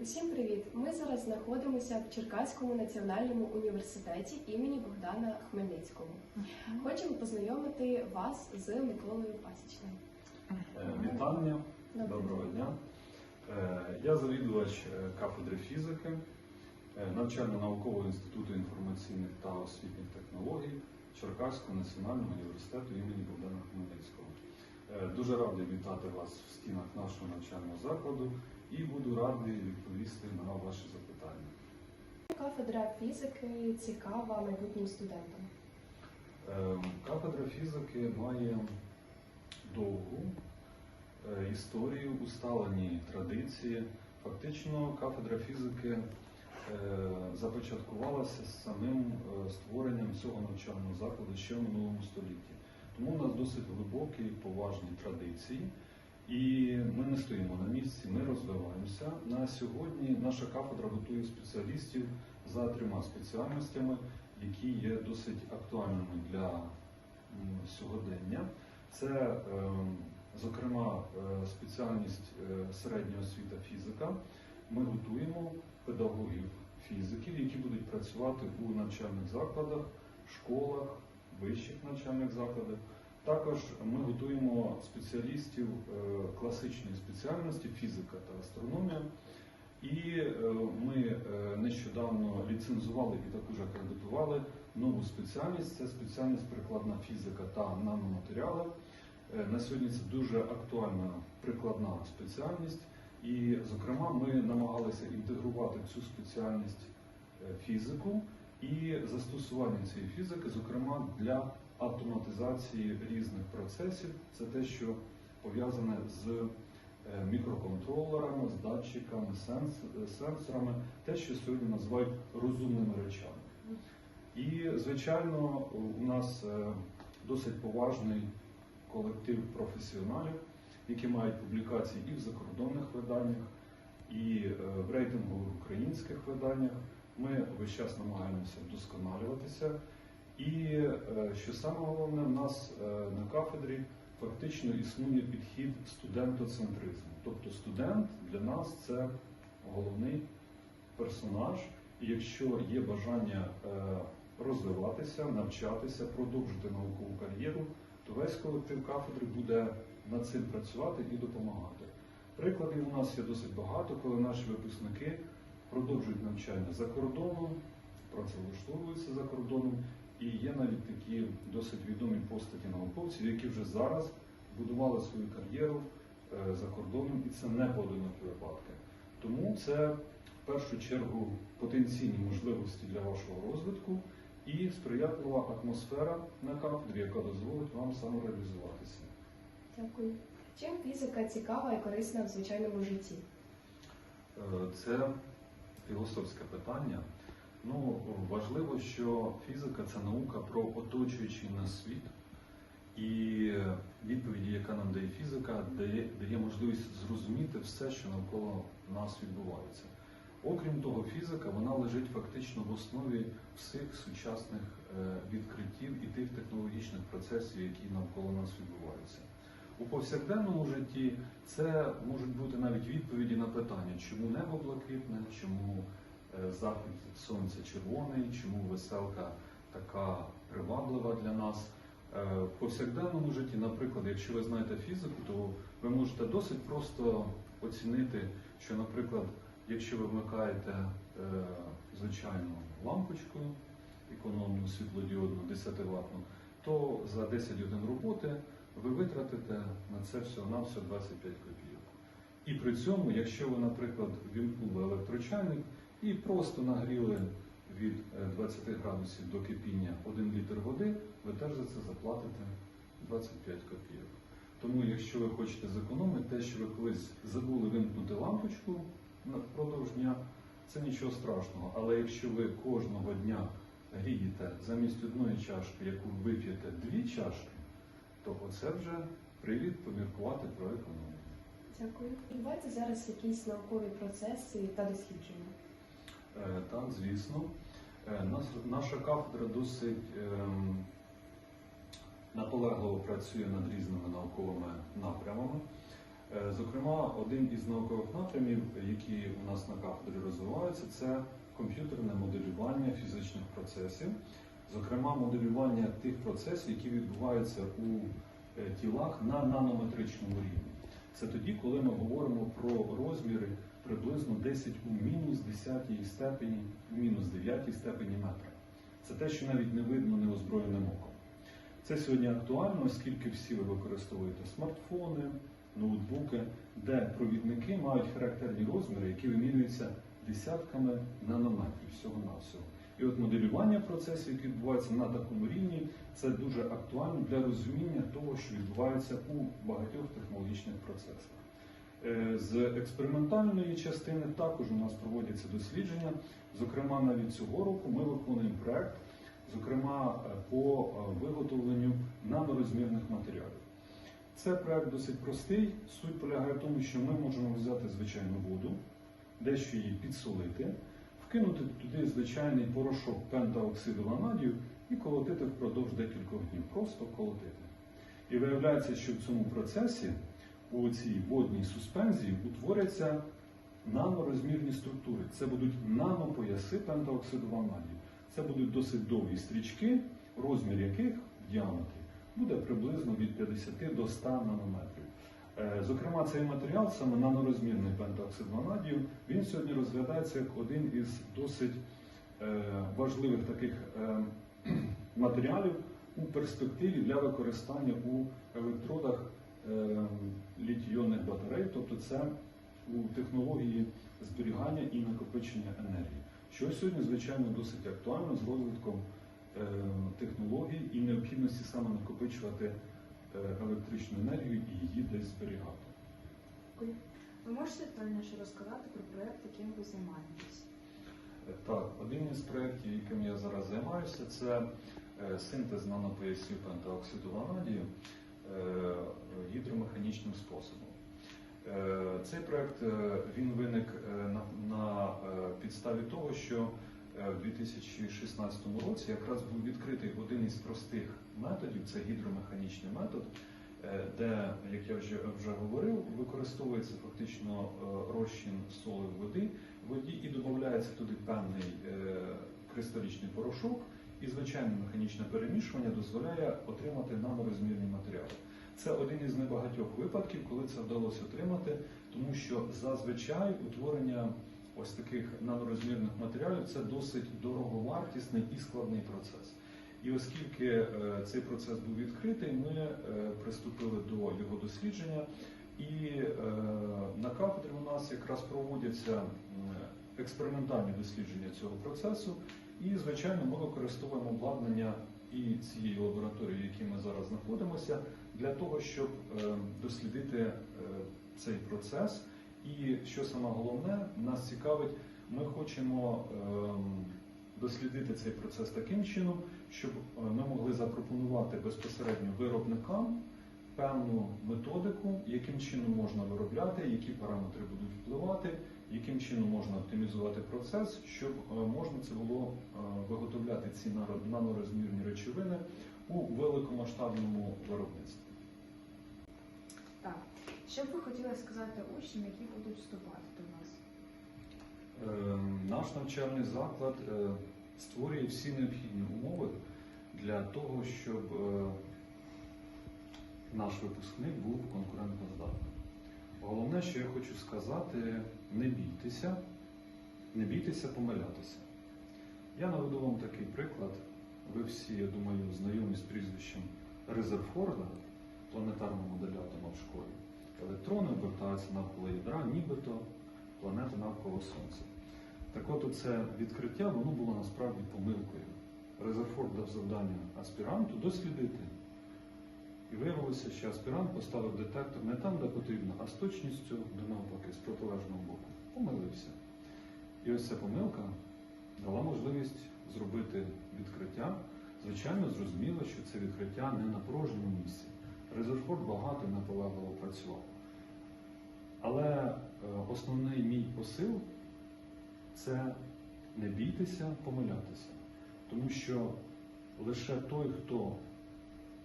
Усім привіт! Ми зараз знаходимося в Черкаському національному університеті імені Богдана Хмельницького. Хочемо познайомити вас з Миколою Пасічним. Е, Вітання, Доброго дня. Е, Я завідувач е, кафедри фізики навчально-наукового інституту інформаційних та освітніх технологій Черкаського національного університету імені Богдана Хмельницького. Е, Дуже радий вітати вас в стінах нашого навчального закладу і буду радий відповісти на ваші запитання. Кафедра фізики цікава майбутнім студентам. Е, Кафедра фізики має довгу е, історію, усталені традиції. Фактично, кафедра фізики започаткувалася з самим створенням цього навчального закладу ще в минулому столітті. Тому у нас досить глибокі поважні традиції. І ми не стоїмо на місці, ми розвиваємося. На сьогодні наша кафедра готує спеціалістів за трьома спеціальностями, які є досить актуальними для сьогодення. Це, е, зокрема, е, спеціальність е, середня освіта фізика. Ми готуємо педагогів фізиків, які будуть працювати у навчальних закладах, школах, вищих навчальних закладах. Також ми готуємо спеціалістів е, класичної спеціальності фізика та астрономія. І е, ми е, нещодавно ліцензували і також акредитували нову спеціальність. Це спеціальність прикладна фізика та наноматеріали. На сьогодні це дуже актуальна прикладна спеціальність. І, зокрема, ми намагалися інтегрувати цю спеціальність фізику і застосування цієї фізики, зокрема для автоматизації різних процесів. Це те, що пов'язане з е, мікроконтролерами, з датчиками, е, сенсорами, те, що сьогодні називають розумними речами. І, звичайно, у нас е, досить поважний колектив професіоналів, які мають публікації і в закордонних виданнях, і в рейтингових українських виданнях. Ми весь час намагаємося вдосконалюватися. І е, що саме головне, в нас е, на кафедрі фактично існує підхід студентоцентризму. Тобто студент для нас це головний персонаж, і якщо є бажання е, розвиватися, навчатися, продовжити наукову кар'єру, то весь колектив кафедри буде над цим працювати і допомагати. Прикладів у нас є досить багато, коли наші випускники продовжують навчання за кордоном, працевлаштовуються за кордоном, і є навіть такі досить відомі постаті науковців, які вже зараз будували свою кар'єру е, за кордоном, і це не поодинокі випадки. Тому це в першу чергу потенційні можливості для вашого розвитку і сприятлива атмосфера на кафедрі, яка дозволить вам самореалізуватися. Дякую. Чим фізика цікава і корисна в звичайному житті? Е, Це філософське питання. Ну, важливо, що фізика це наука про оточуючий нас світ. І відповіді, яка нам дає фізика, дає, дає можливість зрозуміти все, що навколо нас відбувається. Окрім того, фізика вона лежить фактично в основі всіх сучасних е, відкриттів і тих технологічних процесів, які навколо нас відбуваються. У повсякденному житті це можуть бути навіть відповіді на питання, чому небо блакитне, чому е, захід сонця червоний, чому веселка така приваблива для нас. Е, В повсякденному житті, наприклад, якщо ви знаєте фізику, то ви можете досить просто оцінити, що, наприклад, якщо ви вмикаєте е, звичайну лампочку економну світлодіодну 10 ваттну, то за 10 годин роботи ви витратите на це всього на все 25 копійок. І при цьому, якщо ви, наприклад, вімкнули електрочайник і просто нагріли від е, 20 градусів до кипіння 1 літр води, ви теж за це заплатите 25 копійок. Тому, якщо ви хочете зекономити те, що ви колись забули вимкнути лампочку впродовж дня, це нічого страшного. Але якщо ви кожного дня грієте замість одної чашки, яку вип'єте дві чашки, то оце вже привід поміркувати про економію. Дякую. Відбуваються зараз якісь наукові процеси та дослідження. Е, Так, звісно. Е, Нас, наша кафедра досить ем, наполегливо працює над різними науковими напрямами. Е, Зокрема, один із наукових напрямів, які у нас на кафедрі розвиваються, це комп'ютерне моделювання фізичних процесів, зокрема, моделювання тих процесів, які відбуваються у е, тілах на нанометричному рівні. Це тоді, коли ми говоримо про розміри приблизно 10 у мінус 10 степені, мінус 9 степені метра. Це те, що навіть не видно неозброєним оком. Це сьогодні актуально, оскільки всі ви використовуєте смартфони, ноутбуки, де провідники мають характерні розміри, які вимірюються десятками нанометрів всього-навсього. І от моделювання процесів, які відбуваються на такому рівні, це дуже актуально для розуміння того, що відбувається у багатьох технологічних процесах. Е, З експериментальної частини також у нас проводяться дослідження. Зокрема, навіть цього року ми виконуємо проект, зокрема е, по е, виготовленню нанорозмірних матеріалів. Це проект досить простий. Суть полягає в тому, що ми можемо взяти звичайну воду, дещо її підсолити, вкинути туди звичайний порошок пентаоксиду ванадію і колотити впродовж декількох днів. Просто колотити. І виявляється, що в цьому процесі у цій водній суспензії утворяться нанорозмірні структури. Це будуть нанопояси пентаоксиду ванадію. Це будуть досить довгі стрічки, розмір яких в діаметрі буде приблизно від 50 до 100 нанометрів. Е, Зокрема, цей матеріал, саме нанорозмірний пентаоксид ванадію, він сьогодні розглядається як один із досить е, важливих таких е, матеріалів у перспективі для використання у електродах літій-іонних батарей, тобто це у технології зберігання і накопичення енергії, що сьогодні, звичайно, досить актуально з розвитком технологій і необхідності саме накопичувати електричну енергію і її десь зберігати. Ви можете детальніше розказати про проєкт, яким ви займаєтесь? Е, Так, один із проєктів, яким я зараз займаюся, це е, синтез нанопоясів пентаоксиду ванадію е, гідромеханічним способом. Е, Цей проєкт е, він виник е, на, е, підставі того, що е, в 2016 році якраз був відкритий один із простих методів, це гідромеханічний метод, е, де, як я вже, вже говорив, використовується фактично е, розчин соли води, воді і додається туди певний е, кристалічний порошок, і звичайне механічне перемішування дозволяє отримати нанорозмірні матеріали. Це один із небагатьох випадків, коли це вдалося отримати, тому що зазвичай утворення ось таких нанорозмірних матеріалів це досить дороговартісний і складний процес. І оскільки е, цей процес був відкритий, ми е, приступили до його дослідження, і е, на кафедрі у нас якраз проводяться експериментальні дослідження цього процесу. І, звичайно, ми використовуємо обладнання і цієї лабораторії, в якій ми зараз знаходимося, для того, щоб е, дослідити цей процес. І що саме головне, нас цікавить, ми хочемо ем, дослідити цей процес таким чином, щоб е, ми могли запропонувати безпосередньо виробникам певну методику, яким чином можна виробляти, які параметри будуть впливати, яким чином можна оптимізувати процес, щоб е, можна це було е, виготовляти ці нанорозмірні речовини у великомасштабному виробництві. Так. Що б ви хотіли сказати учням, які будуть вступати до вас? Е, Наш навчальний заклад е, створює всі необхідні умови для того, щоб е, наш випускник був конкурентоздатним. Головне, що я хочу сказати, не бійтеся, не бійтеся помилятися. Я наведу вам такий приклад. Ви всі, я думаю, знайомі з прізвищем Резерфорда, планетарного моделя атома в школі. Електрони обертаються навколо ядра, нібито планета навколо Сонця. Так от це відкриття воно було насправді помилкою. Резерфорд дав завдання аспіранту дослідити. І виявилося, що аспірант поставив детектор не там, де потрібно, а з точністю до навпаки, з протилежного боку. Помилився. І ось ця помилка дала можливість зробити відкриття. Звичайно, зрозуміло, що це відкриття не на порожньому місці. Резерфорд багато наполегливо працював. Але е, основний мій посил це не бійтеся помилятися. Тому що лише той, хто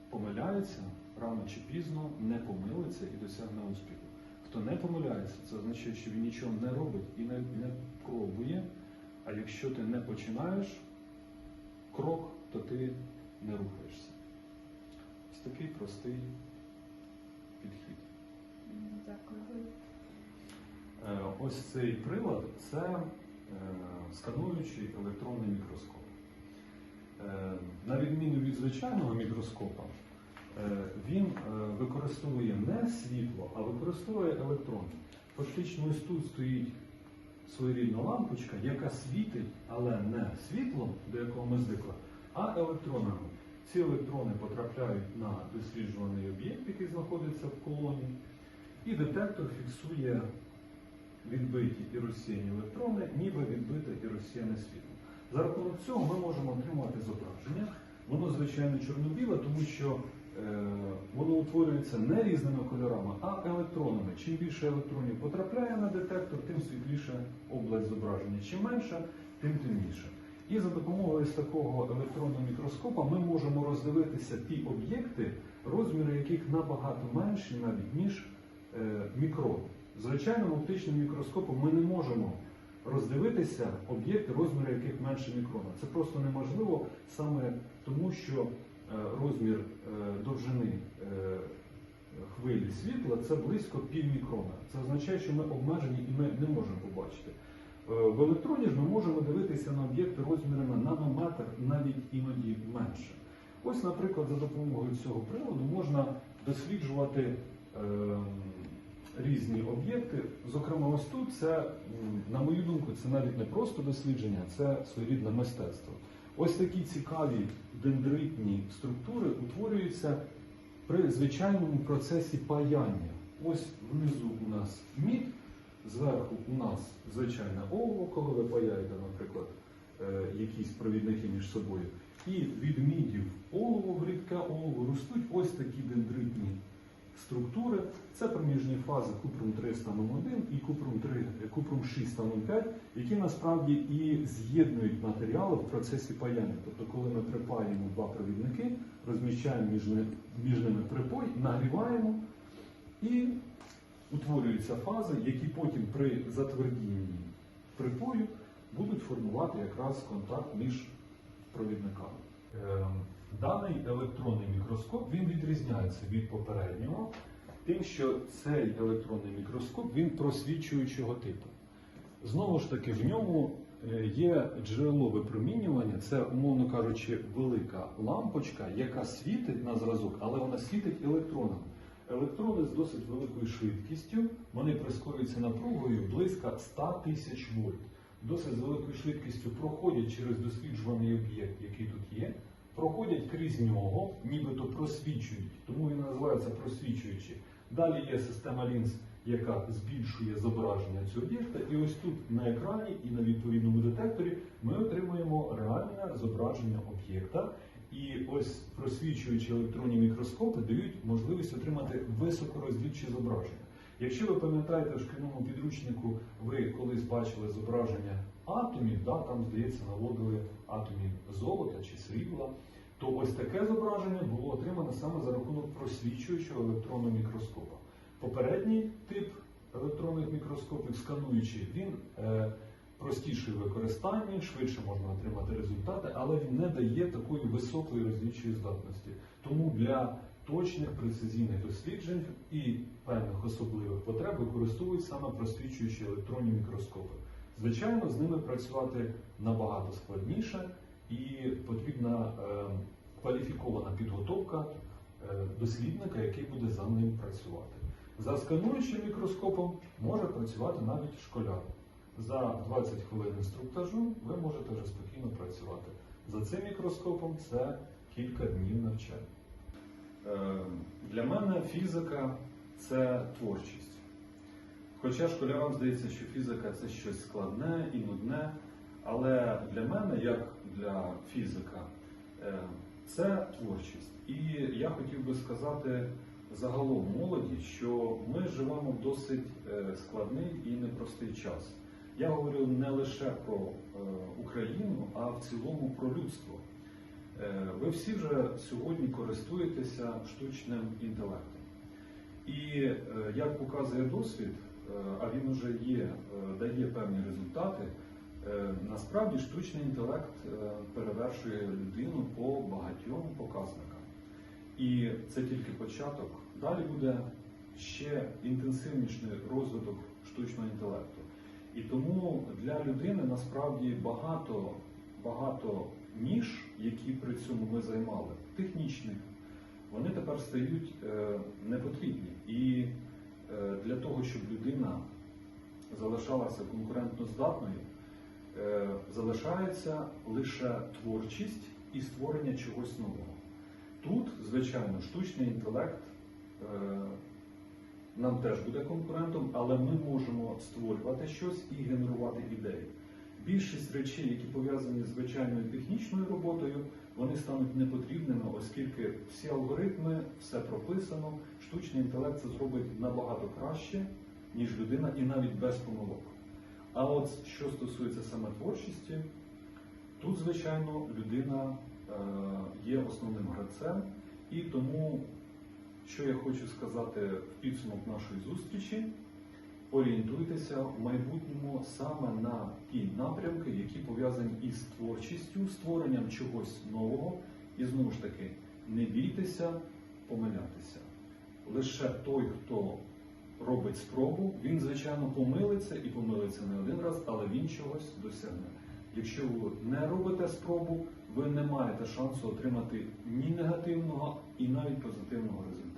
помиляється, рано чи пізно не помилиться і досягне успіху. Хто не помиляється, це означає, що він нічого не робить і не, не пробує. А якщо ти не починаєш крок, то ти не рухаєшся. Ось такий простий підхід. Дякую. Е, Ось цей прилад це е, скануючий електронний мікроскоп. Е, На відміну від звичайного мікроскопа, він використовує не світло, а використовує електрони. Фактично, ось тут стоїть своєрідна лампочка, яка світить, але не світлом, до якого ми звикли, а електронами. Ці електрони потрапляють на досліджуваний об'єкт, який знаходиться в колоні, і детектор фіксує відбиті і розсіяні електрони, ніби відбите і розсіяне світло. За рахунок цього ми можемо отримати зображення. Воно, звичайно, чорно-біле, тому що е, воно утворюється не різними кольорами, а електронами. Чим більше електронів потрапляє на детектор, тим світліша область зображення. Чим менше, тим темніше. І за допомогою ось такого електронного мікроскопа ми можемо роздивитися ті об'єкти, розміри яких набагато менші навіть ніж е, мікрон. Звичайним оптичним мікроскопом ми не можемо роздивитися об'єкти, розміри яких менше мікрона. Це просто неможливо саме тому, що е, розмір е, довжини хвилі світла це близько півмікрона. Це означає, що ми обмежені і ми не можемо побачити. Е, В електроні ж ми можемо дивитися на об'єкти розмірами нанометр, навіть іноді менше. Ось, наприклад, за допомогою цього приладу можна досліджувати ем, різні об'єкти. Зокрема, ось тут це, на мою думку, це навіть не просто дослідження, це своєрідне мистецтво. Ось такі цікаві дендритні структури утворюються при звичайному процесі паяння. Ось внизу у нас мід, зверху у нас звичайне олово, коли ви паяєте, наприклад, е, якісь провідники між собою. І від мідів олово в рідке олово ростуть ось такі дендритні структури. Це проміжні фази купрум 3 станом 1 і купрум 3, е, купрум 6 станом 5, які насправді і з'єднують матеріали в процесі паяння. Тобто, коли ми припаємо два провідники, розміщаємо між ними припой, нагріваємо і утворюються фази, які потім при затвердінні припою будуть формувати якраз контакт між провідниками. Ем, Даний електронний мікроскоп він відрізняється від попереднього, тим, що цей електронний мікроскоп він просвічуючого типу. Знову ж таки, в ньому е, є джерело випромінювання, це, умовно кажучи, велика лампочка, яка світить на зразок, але вона світить електронами. Електрони з досить великою швидкістю, вони прискорюються напругою близько 100 тисяч вольт. Досить з великою швидкістю проходять через досліджуваний об'єкт, який тут є, проходять крізь нього, нібито просвічують, тому він називається просвічуючий. Далі є система лінз, яка збільшує зображення цього об'єкта, і ось тут на екрані і на відповідному детекторі ми отримуємо реальне зображення об'єкта. І ось просвічуючі електронні мікроскопи дають можливість отримати високороздільчі зображення. Якщо ви пам'ятаєте в шкільному підручнику, ви колись бачили зображення атомів, да, там, здається, наводили атомів золота чи срібла, то ось таке зображення було отримане саме за рахунок просвічуючого електронного мікроскопа. Попередній тип електронних мікроскопів, скануючий, він е, простіший в використанні, швидше можна отримати результати, але він не дає такої високої роздільчої здатності. Тому для точних прецизійних досліджень і певних особливих потреб використовують саме просвічуючі електронні мікроскопи. Звичайно, з ними працювати набагато складніше і потрібна е, кваліфікована підготовка е, дослідника, який буде за ним працювати. За скануючим мікроскопом може працювати навіть школяр. За 20 хвилин інструктажу ви можете вже спокійно працювати. За цим мікроскопом це кілька днів навчання. Е, Для мене фізика це творчість. Хоча школярам здається, що фізика це щось складне і нудне, але для мене, як для фізика, е, це творчість. І я хотів би сказати загалом молоді, що ми живемо в досить е, складний і непростий час. Я говорю не лише про е, Україну, а в цілому про людство. Е, Ви всі вже сьогодні користуєтеся штучним інтелектом. І е, як показує досвід, а він вже є, дає певні результати. Насправді штучний інтелект перевершує людину по багатьом показникам. І це тільки початок. Далі буде ще інтенсивніший розвиток штучного інтелекту. І тому для людини насправді багато, багато ніж, які при цьому ми займали, технічних, вони тепер стають е, непотрібні. І е, для того, щоб людина залишалася конкурентно здатною, е, залишається лише творчість і створення чогось нового. Тут, звичайно, штучний інтелект нам теж буде конкурентом, але ми можемо створювати щось і генерувати ідеї. Більшість речей, які пов'язані з звичайною технічною роботою, вони стануть непотрібними, оскільки всі алгоритми, все прописано, штучний інтелект це зробить набагато краще, ніж людина, і навіть без помилок. А от що стосується саме творчості, тут, звичайно, людина е, є основним гравцем, і тому, що я хочу сказати в підсумок нашої зустрічі, орієнтуйтеся в майбутньому саме на ті напрямки, які пов'язані із творчістю, створенням чогось нового. І знову ж таки, не бійтеся помилятися. Лише той, хто робить спробу, він, звичайно, помилиться і помилиться не один раз, але він чогось досягне. Якщо ви не робите спробу, ви не маєте шансу отримати ні негативного і навіть позитивного результату.